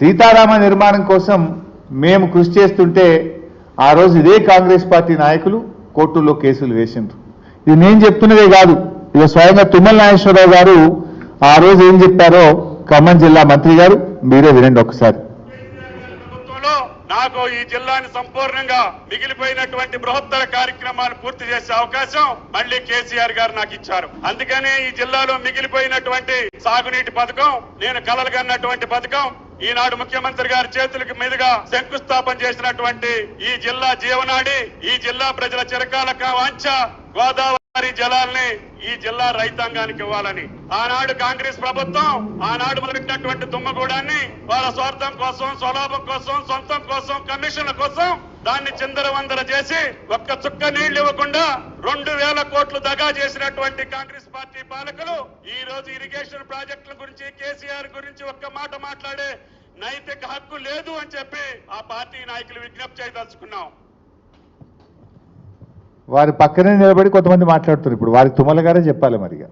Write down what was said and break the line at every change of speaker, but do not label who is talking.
సీతారామ నిర్మాణం కోసం మేము కృషి చేస్తుంటే ఆ రోజు ఇదే కాంగ్రెస్ పార్టీ నాయకులు కోర్టుల్లో కేసులు వేసిండ్రు. ఇది నేను చెప్తున్నదే కాదు. ఇక స్వయంగా తుమ్మల నాగేశ్వరరావు గారు ఆ రోజు ఏం చెప్పారో ఖమ్మం జిల్లా మంత్రి గారు మీరే వినండి ఒకసారి.
ప్రభుత్వంలో నాకు ఈ జిల్లాని సంపూర్ణంగా మిగిలిపోయినటువంటి బృహత్తర కార్యక్రమాలు పూర్తి చేసే అవకాశం మళ్ళీ కేసీఆర్ గారు నాకు ఇచ్చారు. అందుకనే ఈ జిల్లాలో మిగిలిపోయినటువంటి సాగునీటి పథకం నేను కలలుగన్నటువంటి పథకం ఈనాడు ముఖ్యమంత్రి గారి చేతులకి మీదుగా శంకుస్థాపన చేసినటువంటి ఈ జిల్లా జీవనాడి ఈ జిల్లా ప్రజల చిరకాల వాంఛ గోదావరి జలాల్ని ఈ జిల్లా రైతాంగానికి ఇవ్వాలని. ఆనాడు కాంగ్రెస్ ప్రభుత్వం ఆనాడు మొదలెట్టినటువంటి తుమ్మగూడాన్ని వాళ్ళ స్వార్థం కోసం స్వలాభం కోసం సొంతం కోసం కమిషన్ల కోసం దాన్ని చిందరవందర చేసి ఒక్క చుక్క నీళ్ళు ఇవ్వకుండా రెండు వేల కోట్లు దగా చేసినటువంటి కాంగ్రెస్ పార్టీ పాలకులు ఈ రోజు ఇరిగేషన్ ప్రాజెక్టుల గురించి కేసీఆర్ గురించి ఒక్క మాట మాట్లాడే నైతిక హక్కు లేదు అని చెప్పి ఆ పార్టీ నాయకులు విజ్ఞప్తి చేయదలుచుకున్నాం.
వారి పక్కనే నిలబడి కొంతమంది మాట్లాడుతున్నారు. ఇప్పుడు వారి తుమ్మల గారే చెప్పాలి మరిగా.